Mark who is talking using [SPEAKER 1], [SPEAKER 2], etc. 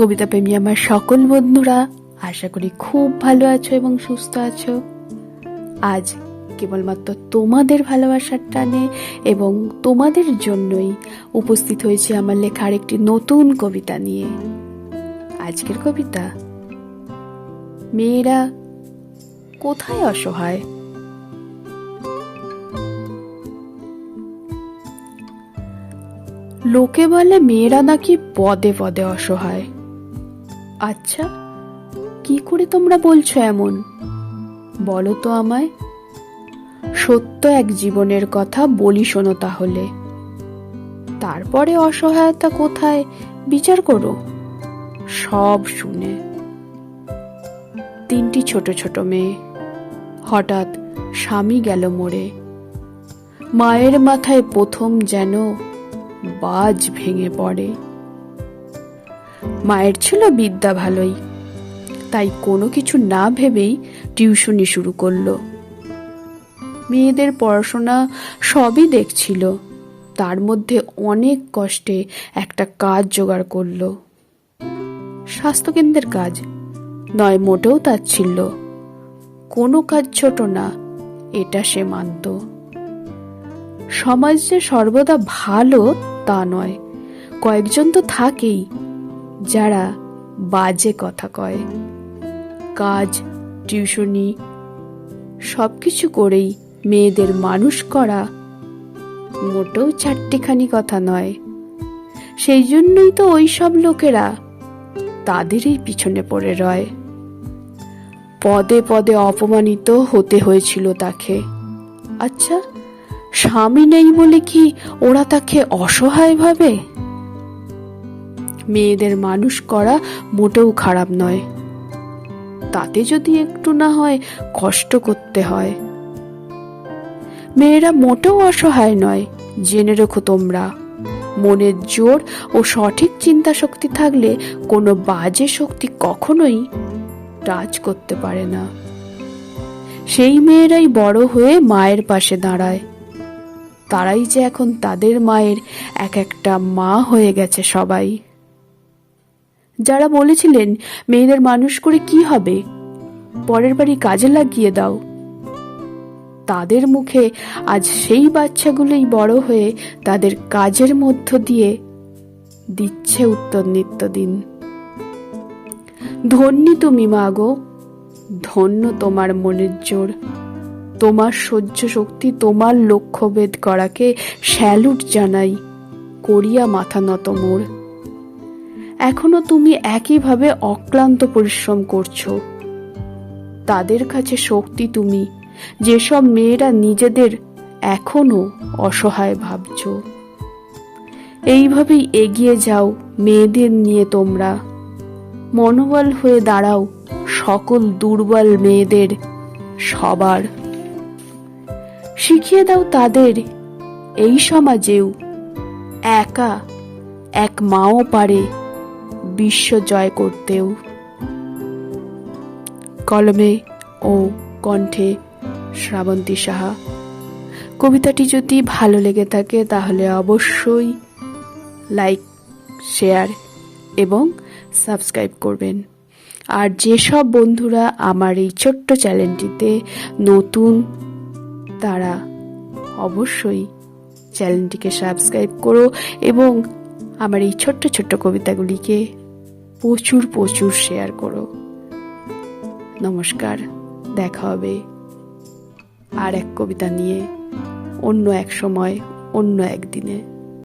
[SPEAKER 1] কবিতা প্রেমী আমার সকল বন্ধুরা, আশা করি খুব ভালো আছো এবং সুস্থ আছো। আজ কেবলমাত্র তোমাদের ভালোবাসার টানে এবং তোমাদের জন্যই উপস্থিত হয়েছে আমার লেখার একটি নতুন কবিতা নিয়ে। আজকের কবিতা, মেয়েরা কোথায় অসহায়? লোকে বলে মেয়েরা নাকি পদে পদে অসহায়। আচ্ছা কি করে তোমরা বলছো এমন? বলো তো আমায়। সত্য এক জীবনের কথা বলি শোনো তাহলে। তারপরে অসহায়তা কোথায়? বিচার করো। সব শুনে। তিনটি ছোট ছোট মেয়ে। হঠাৎ স্বামী গেল মোড়ে। মায়ের মাথায় প্রথম যেন বাজ ভেঙে পড়ে। মায়ের ছিল বিদ্যা ভালোই। তাই কোনো কিছু না ভেবেই টিউশনি শুরু করল। মেয়েদের পড়াশোনা সবই দেখছিল। তার মধ্যে অনেক কষ্টে একটা কাজ জোগাড় করল। স্বাস্থ্যকেন্দ্রের কাজ নয়, মোটেও তার ছিল। কোনো কাজ ছোট না, এটা সে মানত। সমাজ যে সর্বদা ভালো তা নয়, কয়েকজন তো থাকেই। যারা বাজে কথা কয়। কাজ, টিউশনি সব কিছু করেই মেয়েদের মানুষ করা মোটেও চারটিখানি কথা নয়। সেই জন্যই তো ওই সব লোকেরা তাদেরই পিছনে পড়ে রয়। পদে পদে অপমানিত হতে হয়েছিল তাকে। আচ্ছা স্বামী নেই বলে কি ওরা তাকে অসহায় ভাবে? মেয়েদের মানুষ করা মোটেও খারাপ নয়। তাতে যদি একটু না হয়, কষ্ট করতে হয়। মেয়েরা মোটেও অসহায় নয়, জেনে রেখো তোমরা। মনের জোর ও সঠিক চিন্তা শক্তি থাকলে কোনো বাজে শক্তি কখনোই টাচ করতে পারে না। সেই মেয়েরাই বড় হয়ে মায়ের পাশে দাঁড়ায়। তারাই যে এখন তাদের মায়ের এক একটা মা হয়ে গেছে সবাই। যারা বলেছিলেন, মেয়েদের মানুষ করে কি হবে? পরের বাড়ি কাজে লাগিয়ে দাও। তাদের মুখে আজ সেই বাচ্চাগুলোই বড় হয়ে তাদের কাজের মধ্য দিয়ে দিচ্ছে উত্তর নিত্যদিন। ধন্যী তুমি মাগো ধন্য তোমার মনের জোর। তোমার সহ্য শক্তি, তোমার লক্ষ্যভেদ করাকে স্যালুট জানাই, করিয়া মাথা নত মোর। এখনও তুমি একইভাবে অক্লান্ত পরিশ্রম করছ। তাদের কাছে শক্তি তুমি, যেসব মেয়েরা নিজেদের এখনও অসহায় ভাবছ। এইভাবেই এগিয়ে যাও মেয়েদের নিয়ে তোমরা। মনোবল হয়ে দাঁড়াও সকল দুর্বল মেয়েদের সবার। শিখিয়ে দাও তাদের, এই সমাজেও একা এক মাও পারে। বিশ্ব জয় করতেও। কলমে ও কণ্ঠে শ্রাবন্তী সাহা, কবিতাটি যদি ভালো লেগে থাকে তাহলে অবশ্যই লাইক, শেয়ার এবং সাবস্ক্রাইব করবেন। আর যেসব বন্ধুরা আমার এই ছোট্ট চ্যানেলটিতে নতুন, তারা অবশ্যই চ্যানেলটিকে সাবস্ক্রাইব করো এবং আমার এই ছোট্ট ছোট্ট কবিতাগুলিকে প্রচুর প্রচুর শেয়ার করো। নমস্কার, দেখা হবে আর এক কবিতা নিয়ে অন্য এক সময়, অন্য একদিনে